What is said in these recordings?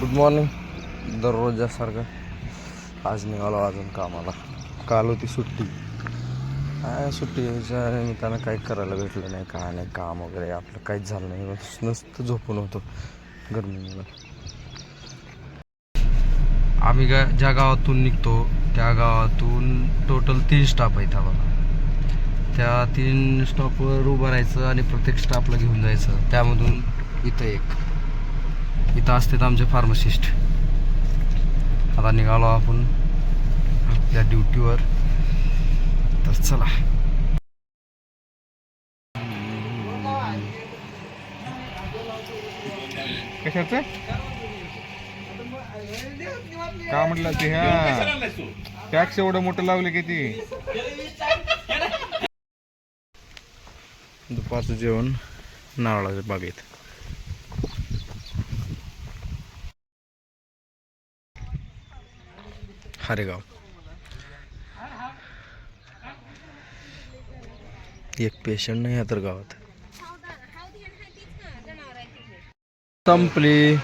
Good morning दररोजसारखं आज निघालो अजून कामाला. काल होती सुट्टी. काय सुट्टीच्या निमित्तानं काही करायला भेटलं नाही काय नाही काम वगैरे आपलं काहीच झालं नाही. नुसतं झोपून होतो. गरमीमुळे. आम्ही गा ज्या गावातून निघतो त्या गावातून टोटल तीन स्टाफ आहेत बघा. त्या तीन स्टॉपवर उभं राहायचं आणि प्रत्येक स्टाफला घेऊन जायचं. त्यामधून इथं एक. इथं असतात आमचे फार्मासिस्ट आता निघालो आपण आपल्या ड्युटीवर तर चला. कशाचं? का म्हटलं ते? ह्या टॅक्स एवढं मोठं लावले की ते. दुपारचं जेवण नारळाच्या बागेत. हरेगाव एक पेशंट नाही तर गावात. संपली.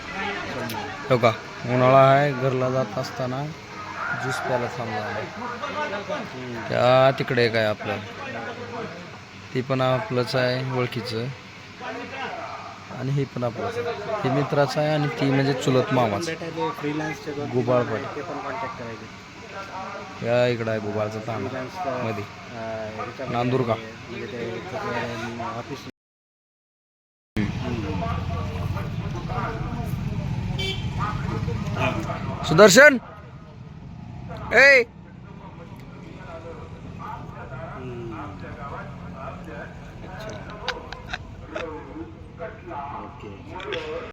हो का? उन्हाळा आहे घरला जात असताना ज्यूस प्यायला थांबला त्या तिकडे काय आपलं? ती पण आपलंच आहे ओळखीचं. आणि हे पण आपलं. हे मित्राचं आहे आणि ती म्हणजे चुलत मामाच. गुबाळ पण. या इकडं आहे गुबाळचा ताणमध्ये नांदुर्गा ऑफिस सुदर्शन! ए! Okay.